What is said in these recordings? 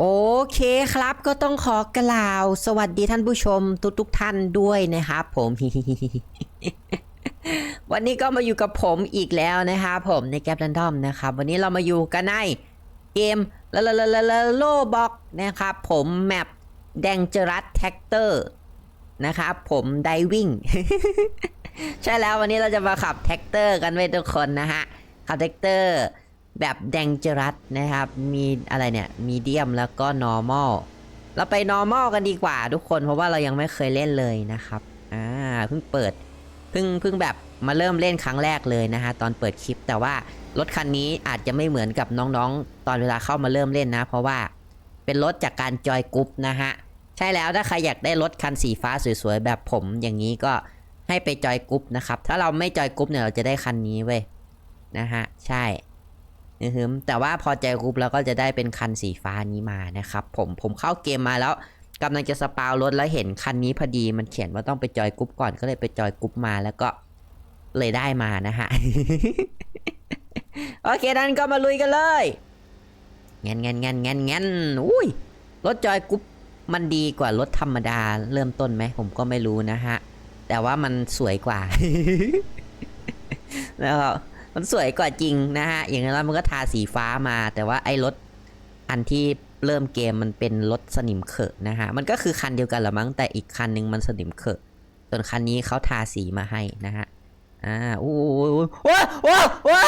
โอเคครับก็ต้องขอกล่าว สวัสดีท่านผู้ชมทุกทุกท่านด้วยนะครับผมวันนี้ก็มาอยู่กับผมอีกแล้วนะครับผมในแกป r รนดอมนะครับ วันนี้เรามาอยู่กันในเกมลลลลโลบ็อกนะครับผมแมปแดงเจอรัสแท็กเตอร์นะครับผมไดวิ่งใช่แล้ววันนี้เราจะมาขับแท็กเตอร์กันไว้ทุกคนนะฮะขับแท็กเตอร์ แบบแดงเจอรัสนะครับ มีอะไรเนี่ยมีเดียมแล้วก็ normal เราไป normal กันดีกว่าทุกคนเพราะว่าเรายังไม่เคยเล่นเลยนะครับอ่าเพิ่งเปิดเพิ่งเพิ่งแบบมาเริ่มเล่นครั้งแรกเลยนะฮะตอนเปิดคลิป แต่ว่ารถคันนี้อาจจะไม่เหมือนกับน้องๆ ตอนเวลาเข้ามาเริ่มเล่นนะ เพราะว่าเป็นรถจากการจอยกรุ๊ปนะฮะใช่แล้วถ้าใครอยากได้รถคันสีฟ้าสวยๆแบบผมอย่างนี้ก็ให้ไปจอยกรุ๊ปนะครับถ้าเราไม่จอยกรุ๊ปเนี่ยเราจะได้คันนี้เว้ยนะฮะใช่ อือฮึแต่ว่าพอใจกรุ๊ปแล้วก็จะได้เป็นคันสีฟ้านี้มานะครับ ผมผมเข้าเกมมาแล้วกำลังจะสปาวรถแล้วเห็นคันนี้พอดีมันเขียนว่าต้องไปจอยกรุ๊ปก่อนก็เลยไปจอยกรุ๊ปมาแล้วก็เลยได้มานะฮะ โอเคนั้นก็มาลุยกันเลยงั้นงั้นงั้นงั้นงั้นอุ้ยรถจอยกรุ๊ปมันดีกว่ารถธรรมดาเริ่มต้นไหมผมก็ไม่รู้นะฮะ แต่ว่ามันสวยกว่า แล้ว มันสวยกว่าจริงนะฮะ อย่างนั้นมันก็ทาสีฟ้ามา แต่ว่าไอ้รถอันที่เริ่มเกมมันเป็นรถสนิมเขอะนะฮะ มันก็คือคันเดียวกันละมั้ง แต่อีกคันหนึงมันสนิมเขอะ ส่วนคันนี้เขาทาสีมาให้นะฮะ อ่าอู้ว้าว้าว้า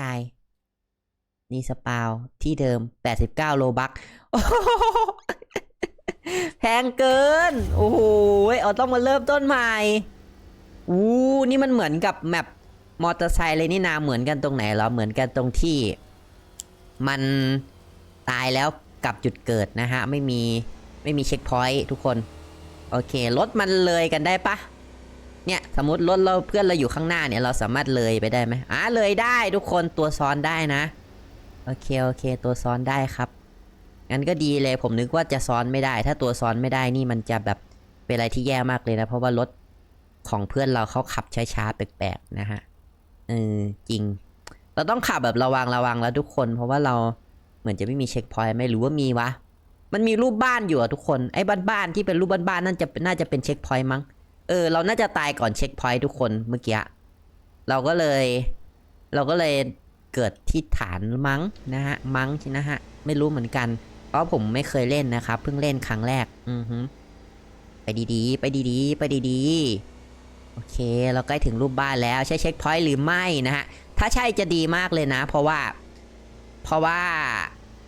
ตาย นี่สปาวที่เดิม 89 โลบักแพงเกิน โอ้โหเอาต้องมาเริ่มต้นใหม่อู้นี่มันเหมือนกับแมป มอเตอร์ไซค์เลยนี่นาเหมือนกันตรงไหนเหรอเหมือนกันตรงที่ มันตายแล้วกลับจุดเกิดนะฮะ ไม่มีไม่มีเช็คพอยต์ทุกคน โอเครถมันเลยกันได้ปะเนี่ยสมมติรถเราเพื่อนเราอยู่ข้างหน้าเนี่ยเราสามารถเลยไปได้ไหมอ่าเลยได้ทุกคนตัวซ้อนได้นะโอเคโอเค ตัวซ้อนได้ครับงั้นก็ดีเลยผมนึกว่าจะซ้อนไม่ได้ ถ้าตัวซ้อนไม่ได้นี่มันจะแบบเป็นอะไรที่แย่มากเลยนะ เพราะว่ารถของเพื่อนเราเขาขับช้าๆแปลกๆนะฮะ เออจริง เราต้องขับแบบระวังระวังแล้วทุกคน เพราะว่าเราเหมือนจะไม่มีเช็คพอยต์ไม่รู้ว่ามีวะ มันมีรูปบ้านอยู่อะทุกคนไอ้บ้านๆที่เป็นรูปบ้านๆนั่นจะน่าจะเป็นเช็คพอยต์มั้งเออเราน่าจะตายก่อนเช็คพอยต์ทุกคนเมื่อกี้เราก็เลย เราก็เลยเกิดที่ฐานมั้งนะฮะมั้งนะฮะไม่รู้เหมือนกัน เพราะผมไม่เคยเล่นนะครับ เพิ่งเล่นครั้งแรก อือฮึไปดีๆ ไปดีๆ ไปดีๆ โอเค เราใกล้ถึงรูปบ้านแล้วใช่เช็คพอยต์หรือไม่นะฮะ ถ้าใช่จะดีมากเลยนะ เพราะว่า เพราะว่า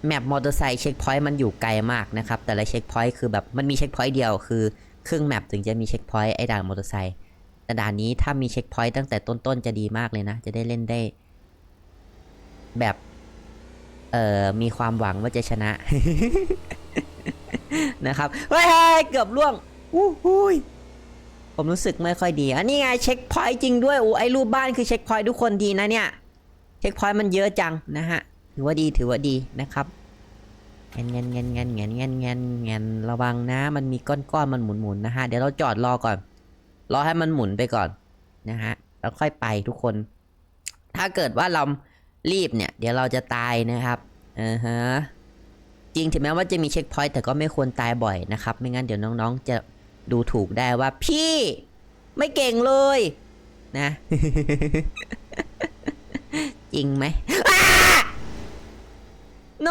แมปมอเตอร์ไซค์เช็คพอยต์มันอยู่ไกลมากนะครับ แต่ละเช็คพอยต์คือแบบมันมีเช็คพอยต์เดียวคือครึ่งแมปถึงจะมีเช็คพอยต์ไอ้ด่านมอเตอร์ไซค์แต่ด่านนี้ถ้ามีเช็คพอยต์ตั้งแต่ต้นๆจะดีมากเลยนะ จะได้เล่นได้ แบบ เอ่อมีความหวังว่าจะชนะนะครับเฮ้ยเกือบล่วงอู้หูย ผมรู้สึกไม่ค่อยดีอันนี้ไงเช็คพอยต์จริงด้วยโอ้ไอรูปบ้านคือเช็คพอยต์ทุกคนดีนะเนี่ย เช็คพอยต์มันเยอะจังนะฮะ ถือว่าดีถือว่าดีนะครับเงี้ยเงินเงินเงินเงินเงินเงินระวังนะ มันมีก้อนก้อนมันหมุนหมุนนะฮะ เดี๋ยวเราจอดรอก่อน รอให้มันหมุนไปก่อนนะฮะ แล้วค่อยไปทุกคน ถ้าเกิดว่าเรารีบเนี่ย เดี๋ยวเราจะตายนะครับอ่าฮะจริงถึงแม้ว่าจะมีเช็คพอยต์แต่ก็ไม่ควรตายบ่อยนะครับ ไม่งั้นเดี๋ยวน้องๆ จะ ดูถูกได้ว่า พี่ ไม่เก่งเลย นะ จริงไหมโน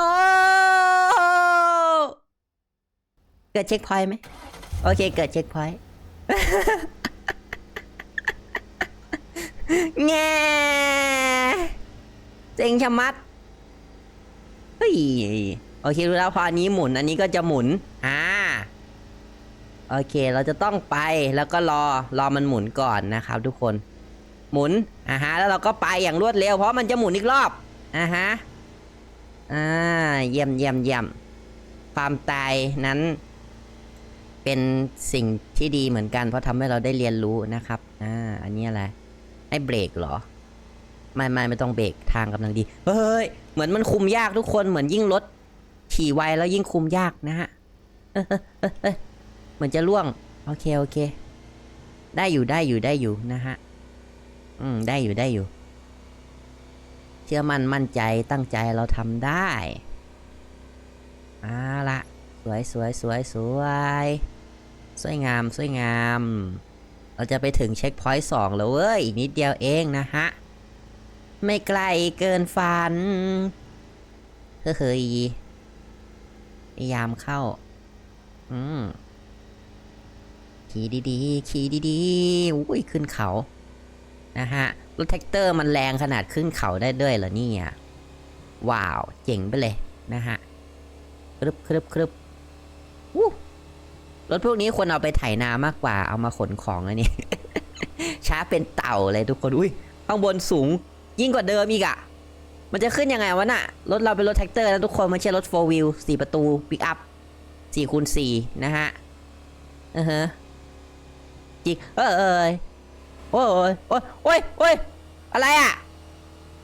เกิดเช็คพอยต์ไหมโอเค เกิดเช็คพอยต์แง่เจงชะมัดเฮ้ยโอเครู้แล้วพออันนี้หมุน อันนี้ก็จะหมุนอ่า โอเค เราจะต้องไปแล้วก็รอรอมันหมุนก่อนนะครับ ทุกคน หมุนอ่าฮะแล้วเราก็ไปอย่างรวดเร็ว เพราะมันจะหมุนอีกรอบอ่าฮะอ่าเยี่ยมเยี่ยมเยี่ยมความตายนั้น เป็นสิ่งที่ดีเหมือนกัน เพราะทำให้เราได้เรียนรู้นะครับอ่าอันนี้อะไรให้เบรกเหรอไม่ไม่ไม่ต้องเบรกทางกำลังดี เฮ้ย เหมือนมันคุมยากทุกคนเหมือนยิ่งรถขี่ไวแล้วยิ่งคุมยากนะฮะ มือนจะล่วง โอเค โอเค ได้อยู่ได้อยู่ได้อยู่นะฮะ อืม ได้อยู่ได้อยู่ เชื่อมั่นมั่นใจตั้งใจเราทำได้อาละสวยสวยสวยสวยสวยงามสวยงาม เราจะไปถึงเช็คพอยต์สองแล้วเว้ย อีกนิดเดียวเองนะฮะ ไม่ไกลเกินฝันเฮ้ยพยายามเข้า อืม ขี่ดีๆ ขี่ดีๆอุ้ยขึ้นเขา นะฮะ รถแท็กเตอร์มันแรงขนาดขึ้นเขาได้ด้วยเหรอเนี่ยว้าว เจ๋งไปเลยนะฮะ ครึบครึบครึบวู้รถพวกนี้ควรเอาไปไถนามากกว่า เอามาขนของแล้วนี่ ช้าเป็นเต่าเลยทุกคน อุ้ย ข้างบนสูง ยิ่งกว่าเดิมอีกอะมันจะขึ้นยังไงวะน่ะ รถเราเป็นรถแท็กเตอร์แล้วทุกคนไม่ใช่รถ4 wheel 4ประตูปิกอัพ4คูณ4นะฮะเออฮะ จิกเออเอยโอ้ยโอ้ยโอ้ยโอ้ยอะไรอะ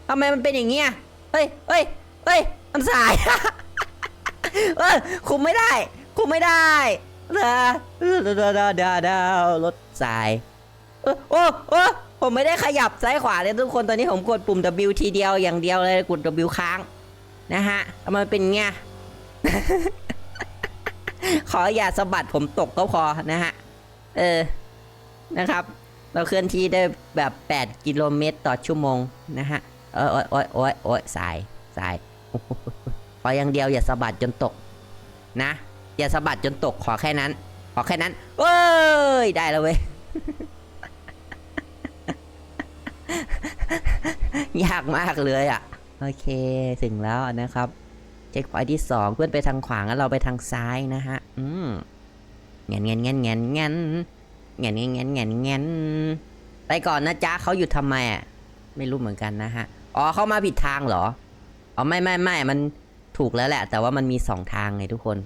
ทำไมมันเป็นอย่างเงี้ยเฮ้ยเฮ้ยเฮ้ยมันสาย เออคุมไม่ได้ คุมไม่ได้ดาดาดาดาดารถสายโอ้โอ้ผมไม่ได้ขยับซ้ายขวาเลยทุกคนตอนนี้ผมกดปุ่ม W ทีเดียวอย่างเดียวเลยกด W ค้างนะฮะมมันเป็นเงี้ยขออย่าสะบัดผมตกก็พอนะฮะ เออ นะครับ เราเคลื่อนที่ได้แบบ 8 กิโลเมตรต่อชั่วโมงนะฮะเออโอ้ยโอ้ยโอ้ยโอ้ยสายสายขออย่างเดียวอย่าสะบัดจนตกนะ อย่าสะบัดจนตกขอแค่นั้น ขอแค่นั้นเอ้ยได้แล้วเว้ยยากมากเลยอะ โอเคถึงแล้วนะครับ เช็คพอยท์ที่สองเพื่อนไปทางขวาแล้วเราไปทางซ้ายนะฮะ อืมเงี้ยเงี้ยเงี้ยเงี้ยเงี้ย เงี้ยเงี้ยเงี้ยเงี้ยเงี้ยไปก่อนนะจ๊ะเขาหยุดทำไมอะไม่รู้เหมือนกันนะฮะอ๋อเข้ามาผิดทางเหรออ๋อไม่ไม่ไม่มันถูกแล้วแหละ แต่ว่ามันมีสองทางไงทุกคน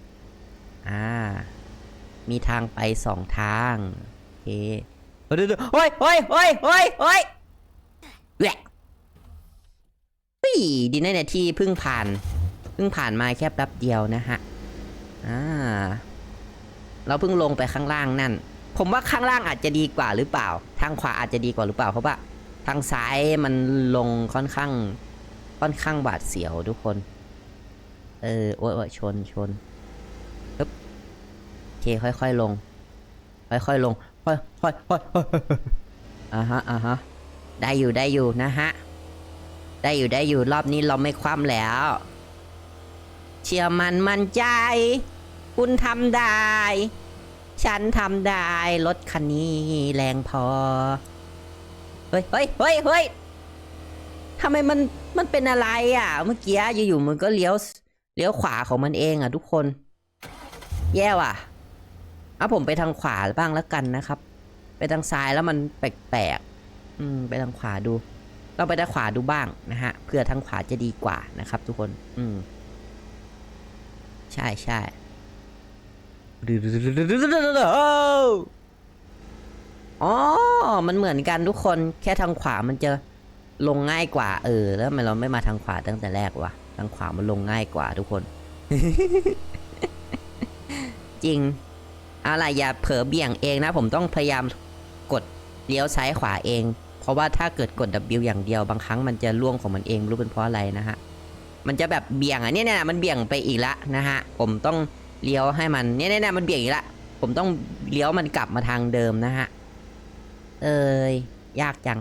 อ่ามีทางไปสองทางโอเคเฮ้ยเฮ้ยเฮ้ยเฮ้ยเฮ้ยเฮ้ยแหละปีดีนะเนี่ยที่เพิ่งผ่านเพิ่งผ่านมาแค่แป๊บเดียวนะฮะอ่าเราเพิ่งลงไปข้างล่างนั่น ผมว่าข้างล่างอาจจะดีกว่าหรือเปล่า ทางขวาอาจจะดีกว่าหรือเปล่า เพราะว่าทางซ้ายมันลงค่อนข้าง ค่อนข้างบาดเสียวทุกคน เออโอ้ยโอ้ยชนชนปึ๊บโอเคค่อยๆลง ค่อยๆลง ค่อยค่อยค่อยอ่าฮะอ่าฮะ ได้อยู่ได้อยู่นะฮะ ได้อยู่ได้อยู่รอบนี้เราไม่คว่ำแล้ว เชื่อมันมั่นใจ คุณทำได้ ฉันทำได้รถคันนี้แรงพอ เฮ้ยเฮ้ยเฮ้ยเฮ้ยทำไมมันมันเป็นอะไรอะ เมื่อกี้อยู่ๆมันก็เลี้ยวเลี้ยวขวาของมันเองอะทุกคน แย่ว่ะเอาผมไปทางขวาบ้างแล้วกันนะครับ ไปทางซ้ายแล้วมันแปลกๆอืมไปทางขวาดู เราไปทางขวาดูบ้างนะฮะเพื่อทางขวาจะดีกว่านะครับ ทุกคน อืม ใช่ใช่ อ๋อ มันเหมือนกันทุกคนแค่ทางขวามันจะลงง่ายกว่า เออ แล้วทำไมเราไม่มาทางขวาตั้งแต่แรกวะทางขวามันลงง่ายกว่าทุกคน จริงอะไรอย่าเผลอเบี่ยงเองนะ ผมต้องพยายามกดเลี้ยวซ้ายขวาเอง เพราะว่าถ้าเกิดกด W อย่างเดียวบางครั้งมันจะล่วงของมันเองรู้เป็นเพราะอะไรนะฮะมันจะแบบเบี่ยงอะเนี่ยเนี่ยมันเบี่ยงไปอีกละนะฮะผมต้อง เลี้ยวให้มันเนี่ยเนี่ยเนี่ยมันเบี่ยงอีกละผมต้องเลี้ยวมันกลับมาทางเดิมนะฮะ เอ้ยยากจัง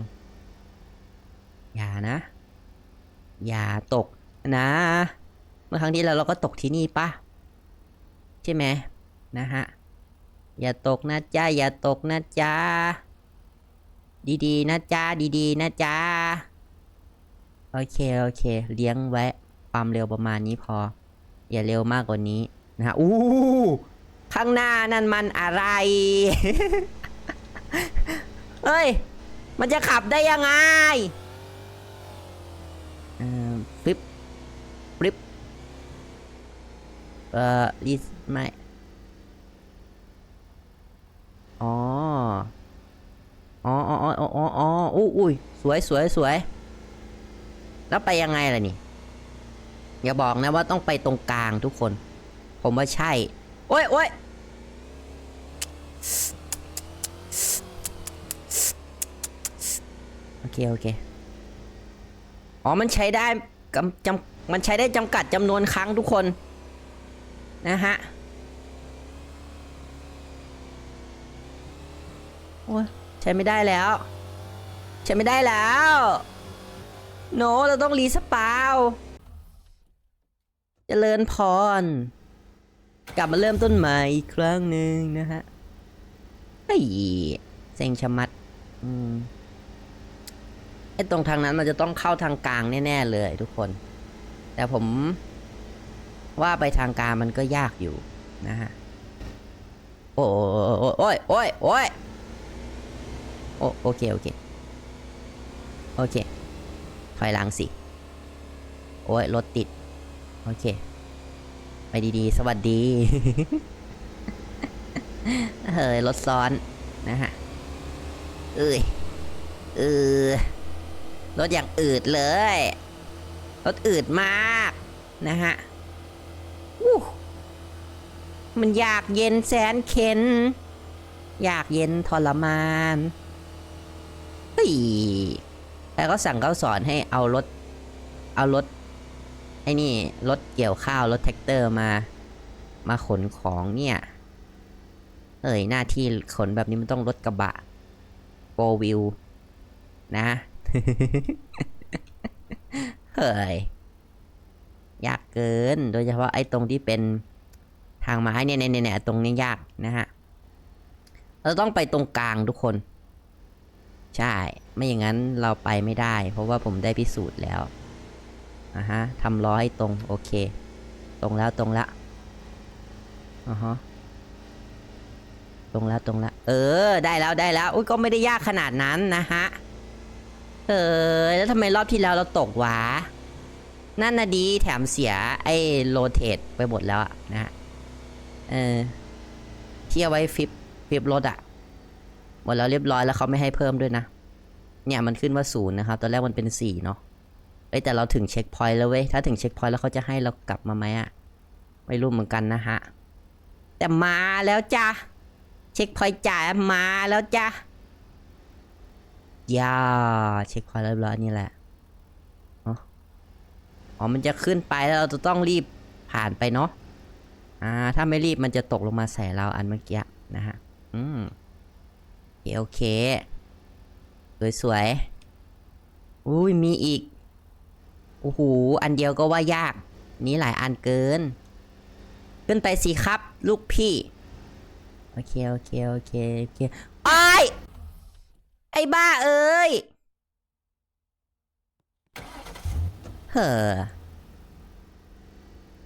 อย่านะ อย่าตกนะ เมื่อครั้งที่แล้วเราก็ตกที่นี่ปะใช่ไหมนะฮะ อย่าตกนะจ๊ะอย่าตกนะจ๊ะดีๆนะจ๊ะดีๆนะจ๊ะโอเค โอเค เลี้ยงไว้ ความเร็วประมาณนี้พอ อย่าเร็วมากกว่านี้ นะฮะ อู้ ข้างหน้านั่นมันอะไร เฮ้ย มันจะขับได้ยังไงเอ่อฟิปฟิปเอ่อลิสไม่อ๋อ อ๋ออ๋ออ๋ออ๋ออ๋ออู้อุ้ยสวยสวยสวย แล้วไปยังไงล่ะนี่ อย่าบอกนะว่าต้องไปตรงกลางทุกคน ผมว่าใช่ โอ้ยโอ้ยโอเค โอเค อ๋อ มันใช้ได้กำจำมันใช้ได้จำกัดจำนวนครั้งทุกคน นะฮะ โอ้ยใช้ไม่ได้แล้ว ใช้ไม่ได้แล้วโน no, เราต้องรีสปาวจเจริญพร กลับมาเริ่มต้นใหม่อีกครั้งหนึ่งนะฮะไอ้ยเซ็งชะมัด อืมไอ้ตรงทางนั้นมันจะต้องเข้าทางกลางแน่ๆเลยทุกคน แต่ผม ว่าไปทางกลางมันก็ยากอยู่นะฮะ โอ้โอ้ยโอ้ยโอ้ยโอ้โอเค โอเค โอเค ถอยหลังสิ โอ้ยรถติด โอเค ไปดีๆ สวัสดี เฮ้ยรถซ้อนนะฮะ เอ้ยเออรถอย่างอืดเลย รถอืดมากนะฮะอู้มันอยากเย็นแสนเข็น อยากเย็นทรมานเฮ้ยแต่ก็สั่งเขาสอนให้เอารถ เอารถ ไอ้นี่รถเกี่ยวข้าวรถแท็กเตอร์มา มาขนของเนี่ย เอ้ยหน้าที่ขนแบบนี้มันต้องรถกระบะโฟวิวนะเฮ้ยยากเกิน โดยเฉพาะไอ้ตรงที่เป็นทางไม้เนี่เนี่ยเนี่ยเนี่ยตรงนี้ยากนะฮะ เราต้องไปตรงกลางทุกคน ใช่ ไม่อย่างนั้นเราไปไม่ได้ เพราะว่าผมได้พิสูจน์แล้ว อะฮะทำร้อยตรง โอเค ตรงแล้วตรงล้วอ่าฮะตรงแล้วตรงล้วเออ ได้แล้วได้แล้ว อุ้ยก็ไม่ได้ยากขนาดนั้นนะฮะ เออ แล้วทำไมรอบที่แล้วเราตกวะ นั่นนะดี แถมเสีย ไอ้โรเทตไปหมดแล้วอะนะฮะ เออ ที่เอาไว้ฟิปฟิปรถอะหมดแล้วเรียบร้อยแล้วเขาไม่ให้เพิ่มด้วยนะ เนี่ยมันขึ้นว่าศูนย์นะครับ ตอนแรกมันเป็นสี่เนาะ เอ้ยแต่เราถึงเช็คพอยต์แล้วเว้ย ถ้าถึงเช็คพอยต์แล้วเขาจะให้เรากลับมาไหมอะไม่รู้เหมือนกันนะฮะ แต่มาแล้วจ้ะ เช็คพอยต์จ่ายมาแล้วจ้ะย่าเช็คพอยต์เรียบร้อยนี่แหละ อ๋ออมันจะขึ้นไปแล้วเราจะต้องรีบผ่านไปเนาะ อ่า ถ้าไม่รีบมันจะตกลงมาใส่เราอันเมื่อกี้นะฮะ อืมโอเคโอเคสวยๆ อุ้ยมีอีก โอ้โห อันเดียวก็ว่ายาก นี้หลายอันเกิน ขึ้นไปสิครับ ลูกพี่ โอเค โอเค โอเค โอเคไอ้ไอ้บ้าเอ้ย เฮ้อ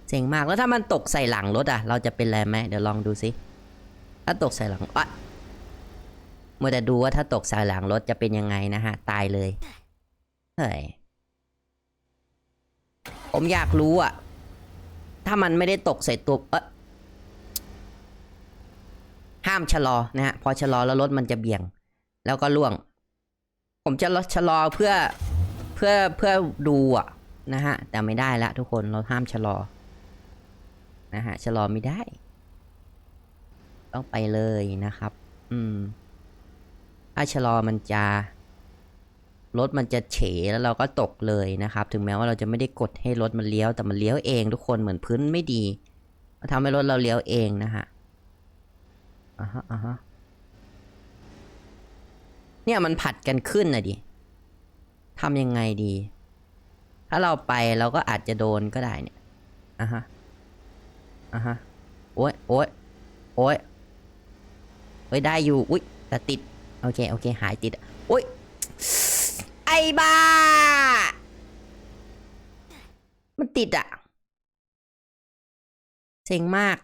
เจ๋งมาก แล้วถ้ามันตกใส่หลังรถอะเราจะเป็นไรไหม เดี๋ยวลองดูสิ ถ้าตกใส่หลังอะมัวแต่ดูว่าถ้าตกใส่หลังรถจะเป็นยังไงนะฮะ ตายเลย เฮ้ย ผมอยากรู้อะถ้ามันไม่ได้ตกใส่ตัวเอะห้ามชะลอนะฮะ พอชะลอแล้วรถมันจะเบี่ยง แล้วก็ล่วง ผมจะชะลอเพื่อเพื่อเพื่อดูอะนะฮะ แต่ไม่ได้ละทุกคนเราห้ามชะลอ นะฮะชะลอไม่ได้ ต้องไปเลยนะครับ อืม ถ้าชะลอมันจะ รถมันจะเฉแล้วเราก็ตกเลยนะครับ ถึงแม้ว่าเราจะไม่ได้กดให้รถมันเลี้ยว แต่มันเลี้ยวเองทุกคนเหมือนพื้นไม่ดีมันทำให้รถเราเลี้ยวเองนะฮะอ่าฮะอ่าฮะเนี่ยมันผัดกันขึ้นนะดิทำยังไงดี ถ้าเราไปเราก็อาจจะโดนก็ได้เนี่ยอะฮะอะฮะโอ้ยโอ้ยโอ้ยเฮ้ยได้อยู่ อุ้ยแต่ติด โอเค โอเค หายติดโอ้ย ไอ้บ้า มันติดอะเซ็งมาก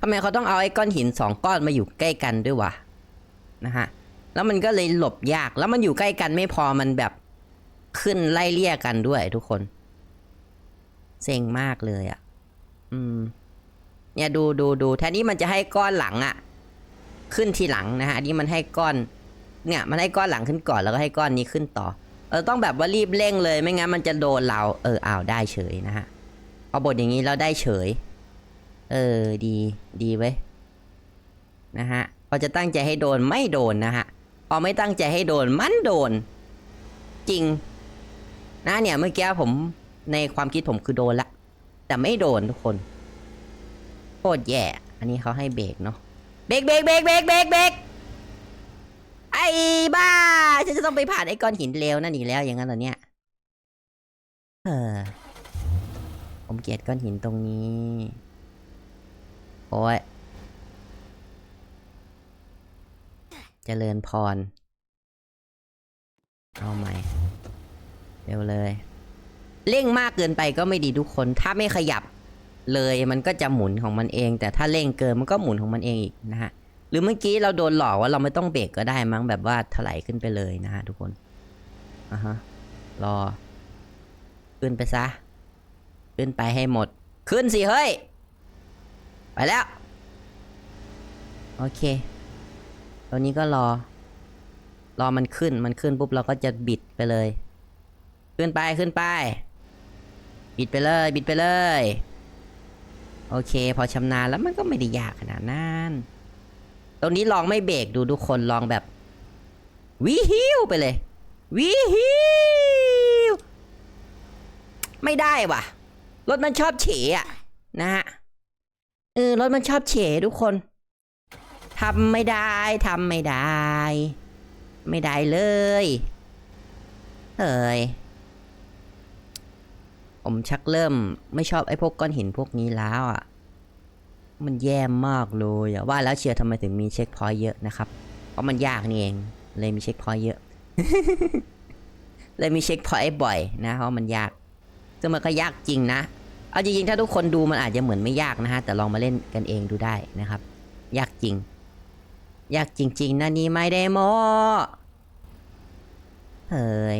ทำไมเขาต้องเอาไอ้ก้อนหินสองก้อนมาอยู่ใกล้กันด้วยวะ นะฮะ แล้วมันก็เลยหลบยาก แล้วมันอยู่ใกล้กันไม่พอมันแบบขึ้นไล่เลี่ยกันด้วยทุกคน เซ็งมากเลยอะอืม เนี่ยดูดูดูแทนที่มันจะให้ก้อนหลังอะ่ะขึ้นทีหลังนะฮะอันนี้มันให้ก้อน เนี่ยมันให้ก้อนหลังขึ้นก่อนแล้วก็ให้ก้อนนี้ขึ้นต่อเราต้องแบบว่ารีบเร่งเลยไม่งั้นมันจะโดนเรา เอออ้าวได้เฉยนะฮะพอาบทอย่างนี้เราได้เฉย เออดีดีเว้ยนะฮะพอจะตั้งใจให้โดนไม่โดนนะฮะพอไม่ตั้งใจให้โดนมันโดน จริง นะเนี่ยเมื่อกี้ผมในความคิดผมคือโดนละ แต่ไม่โดนทุกคนโคตรแย่ อันนี้เขาให้เบรกเนาะเบรกเบรกเบรกเบรกเบรกเบรกไอ้บ้า ฉันจะ ต้องไปผ่านไอ้ก้อนหินเลวนั่นอีกแล้วอย่างนั้นเหรอเนี่ยเออผมเกลียดก้อนหินตรงนี้ โอ้ยเจริญพร เอาใหม่ เร็วเลย เร่งมากเกินไปก็ไม่ดีทุกคน ถ้าไม่ขยับเลยมันก็จะหมุนของมันเอง แต่ถ้าเร่งเกินมันก็หมุนของมันเองอีกนะฮะ หรือเมื่อกี้เราโดนหลอกว่าเราไม่ต้องเบรกก็ได้มั้งแบบว่าถลายขึ้นไปเลยนะฮะทุกคนอะฮะรอ ขึ้นไปซะ ขึ้นไปให้หมด ขึ้นสิเฮ้ย ไปแล้ว โอเคตอนนี้ก็รอ รอมันขึ้นมันขึ้นปุ๊บเราก็จะบิดไปเลย ขึ้นไปขึ้นไป บิดไปเลย บิดไปเลย โอเค พอชำนาญแล้วมันก็ไม่ได้ยากขนาดนั้น ตรงนี้ลองไม่เบรกดูทุกคนลองแบบวิฮิวไปเลยวิฮิวไม่ได้ว่ะ รถมันชอบเฉอะนะฮะเออรถมันชอบเฉทุกคนทำไม่ได้ทำไม่ได้ ไม่ได้เลยเฮ้ยผมชักเริ่มไม่ชอบไอ้พวกก้อนหินพวกนี้แล้วอะ มันแย่มากเลยอะว่าแล้วเชียร์ทำไมถึงมีเช็คพอยต์เยอะนะครับ เพราะมันยากนี่เอง เลยมีเช็คพอยต์เยอะ เลยมีเช็คพอยต์บ่อยนะ เพราะมันยาก ซึ่งมันก็ยากจริงนะ เอาจริงๆถ้าทุกคนดูมันอาจจะเหมือนไม่ยากนะฮะ แต่ลองมาเล่นกันเองดูได้นะครับ ยากจริง ยากจริง ๆนะนี่ไม่ได้โมเฮ้ย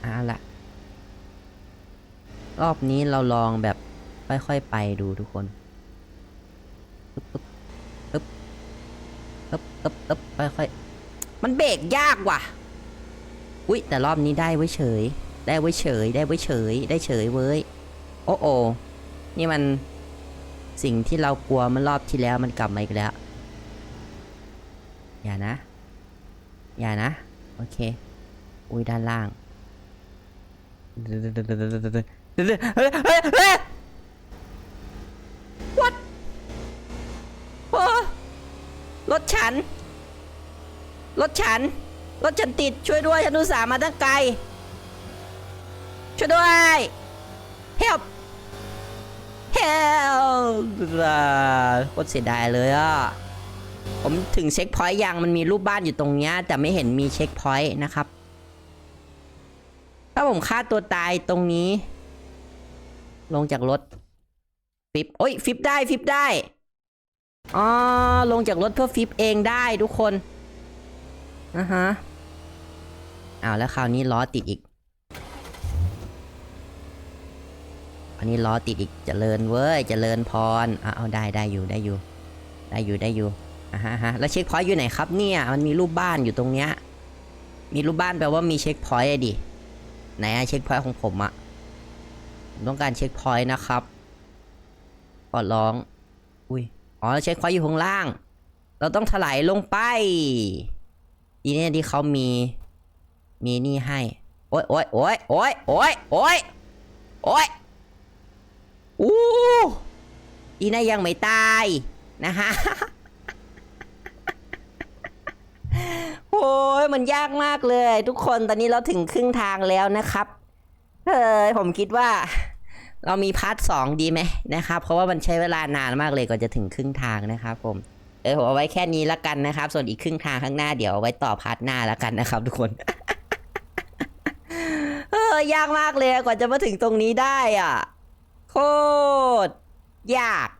เอาละ รอบนี้เราลองแบบค่อยๆไปดูทุกคนปึ๊บปึ๊บปึ๊บปึ๊บปึ๊บปึ๊บค่อยๆมันเบรกยากว่ะ อุ๊ยแต่รอบนี้ได้ไว้เฉย ได้ไว้เฉย ได้ไว้เฉย ได้เฉยเว้ย โอ้โอนี่มันสิ่งที่เรากลัวมันรอบที่แล้วมันกลับมาอีกแล้ว อย่านะ อย่านะ โอเค อุ้ยด้านล่าง What โอ้รถฉัน รถฉัน รถฉันติดช่วยด้วยฉันอุตส่าห์มาตั้งไกล ช่วยด้วย help help โคตรเสียดายเลยอะ ผมถึงเช็คพอยต์ยังมันมีรูปบ้านอยู่ตรงเนี้ยแต่ไม่เห็นมีเช็คพอยต์นะครับ ถ้าผมฆ่าตัวตายตรงนี้ ลงจากรถ ฟิปโอ้ย ฟิปได้ ฟิปได้อ๋อลงจากรถเพื่อฟิปเองได้ทุกคนอะฮะอ้าวแล้วคราวนี้ล้อติดอีก อันนี้ล้อติดอีกเจริญเว้ยเจริญพรอะเอาได้ได้อยู่ได้อยู่ ได้อยู่ได้อยู่อะฮะฮะแล้วเช็คพอยต์อยู่ไหนครับเนี่ย มันมีรูปบ้านอยู่ตรงเนี้ย มีรูปบ้านแปลว่ามีเช็คพอยต์ดิ ไหนอะเช็คพอยต์ของผมอะผมต้องการเช็คพอยต์นะครับขอร้อง อุ้ย อ๋อเช็คพอยต์อยู่ข้างล่าง เราต้องถลายลงไปทีนี้ที่เขามี มีนี่ให้ โอ้ยโอ้ยโอ้ยโอ้ยโอ้ยโอ้ยโอ้ยอู้อีน่ายังไม่ตาย นะฮะ โอ้ยมันยากมากเลย ทุกคนตอนนี้เราถึงครึ่งทางแล้วนะครับเฮ้ยผมคิดว่า เรามีพาร์ทสองดีไหมนะครับ เพราะว่ามันใช้เวลานานมากเลยกว่อนจะถึงครึ่งทางนะครับผมเออผมเอาไว้แค่นี้ละกันนะครับ ส่วนอีกครึ่งทางข้างหน้าเดี๋ยวเอาไว้ต่อพาร์ทหน้าละกันนะครับ ทุกคนเออยากมากเลยกว่าจะมาถึงตรงนี้ได้อะ โคตรยาก